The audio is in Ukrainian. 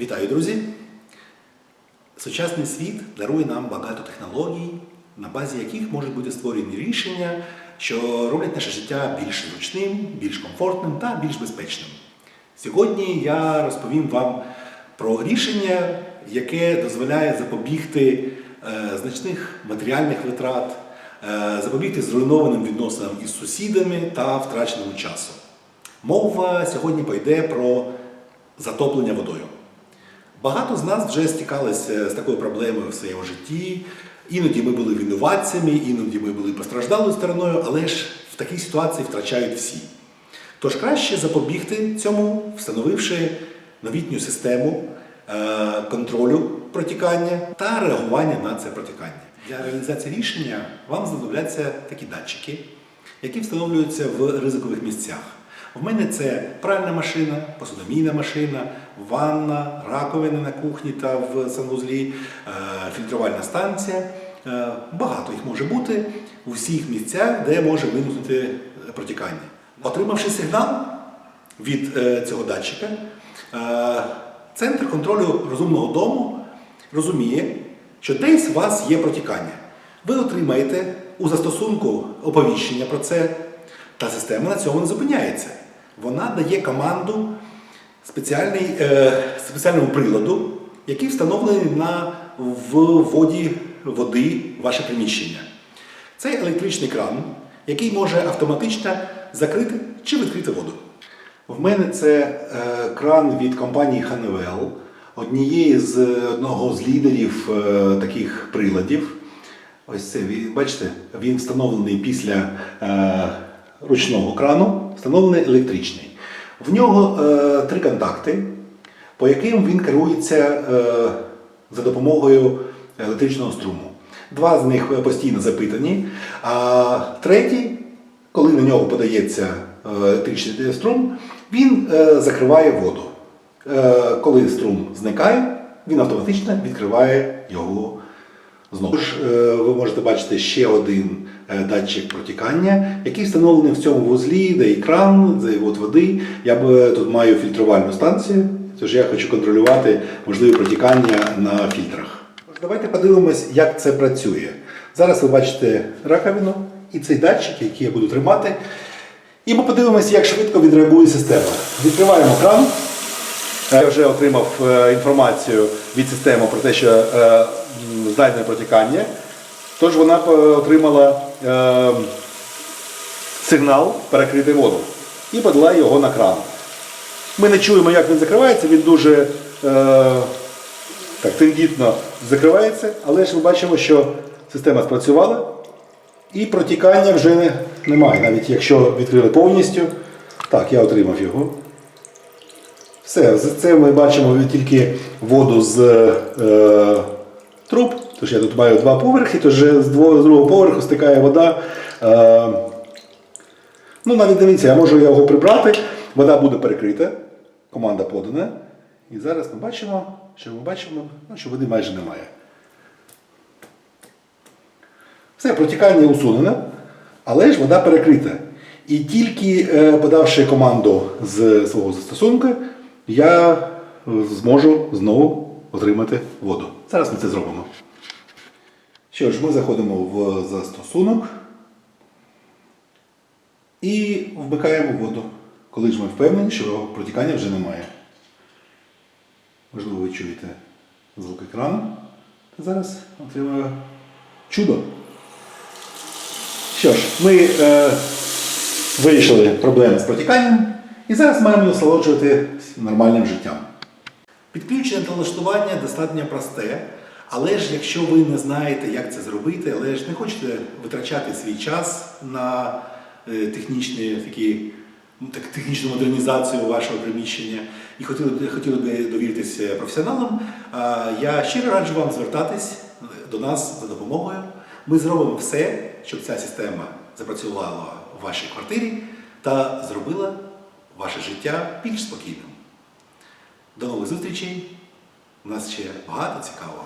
Вітаю, друзі! Сучасний світ дарує нам багато технологій, на базі яких можуть бути створені рішення, що роблять наше життя більш зручним, більш комфортним та більш безпечним. Сьогодні я розповім вам про рішення, яке дозволяє запобігти е, значних матеріальних витрат, е, запобігти зруйнованим відносинам із сусідами та втраченому часу. Мова сьогодні пойде про затоплення водою. Багато з нас вже стикалися з такою проблемою в своєму житті. Іноді ми були винуватцями, іноді ми були постраждалою стороною, але ж в такій ситуації втрачають всі. Тож краще запобігти цьому, встановивши новітню систему е, контролю протікання та реагування на це протікання. Для реалізації рішення вам знадобляться такі датчики, які встановлюються в ризикових місцях. В мене це пральна машина, посудомійна машина, ванна, раковина на кухні та в санвузлі, е, фільтрувальна станція. Е, Багато їх може бути у всіх місцях, де може виникнути е, протікання. Отримавши сигнал від цього датчика, центр контролю розумного дому розуміє, що десь у вас є протікання. Ви отримаєте у застосунку оповіщення про це, та система на цьому не зупиняється. Вона дає команду е, спеціальному приладу, який встановлений на в воді води в ваше приміщення. Це електричний кран, який може автоматично закрити чи відкрити воду. В мене це е, кран від компанії Honeywell, однієї з одного з лідерів е, таких приладів. Ось це бачите, він встановлений після е, ручного крану, встановлений електричний. В нього е, три контакти, по яким він керується е, за допомогою електричного струму. Два з них постійно запитані, а третій, коли на нього подається е, електричний струм, він е, закриває воду. Е, Коли струм зникає, він автоматично відкриває його знову. Ж е, ви можете бачити ще один датчик протікання, який встановлений в цьому вузлі, де і кран, де і от води. Я б е, тут маю фільтрувальну станцію, тож я хочу контролювати можливе протікання на фільтрах. Давайте подивимось, як це працює. Зараз ви бачите раковину і цей датчик, який я буду тримати. І ми подивимося, як швидко відреагує система. Відкриваємо кран. Я вже отримав е, інформацію від системи про те, що е, знайдене протікання. Тож вона е, отримала е, сигнал перекрити воду і подала його на кран. Ми не чуємо, як він закривається, він дуже е, так, тендітно закривається, але ж ми бачимо, що система спрацювала і протікання вже не, немає, навіть якщо відкрили повністю. Так, я отримав його. Все, це ми бачимо тільки воду з е, труб. Тож я тут маю два поверхи, тож з другого поверху стикає вода. Е, ну, навіть дивіться, я можу його прибрати, вода буде перекрита, команда подана. І зараз ми бачимо, що ми бачимо, ну, що води майже немає. Все, протікання усунено, але ж вода перекрита. І тільки е, подавши команду з свого застосунку, я е, зможу знову отримати воду. Зараз ми це зробимо. Що ж, ми заходимо в застосунок і вмикаємо воду, коли ж ми впевнені, що протікання вже немає. Можливо, ви чуєте звук екрану. Та Зараз отримаю чудо. Що ж, ми е, вирішили проблеми з протіканням і зараз маємо насолоджувати нормальним життям. Підключення та налаштування достатньо просте, але ж якщо ви не знаєте, як це зробити, але ж не хочете витрачати свій час на е, технічні такі. так, технічну модернізацію вашого приміщення і хотіли, хотіли би довіритися професіоналам, я щиро раджу вам звертатись до нас за допомогою. Ми зробимо все, щоб ця система запрацювала в вашій квартирі та зробила ваше життя більш спокійним. До нових зустрічей! У нас ще багато цікавого.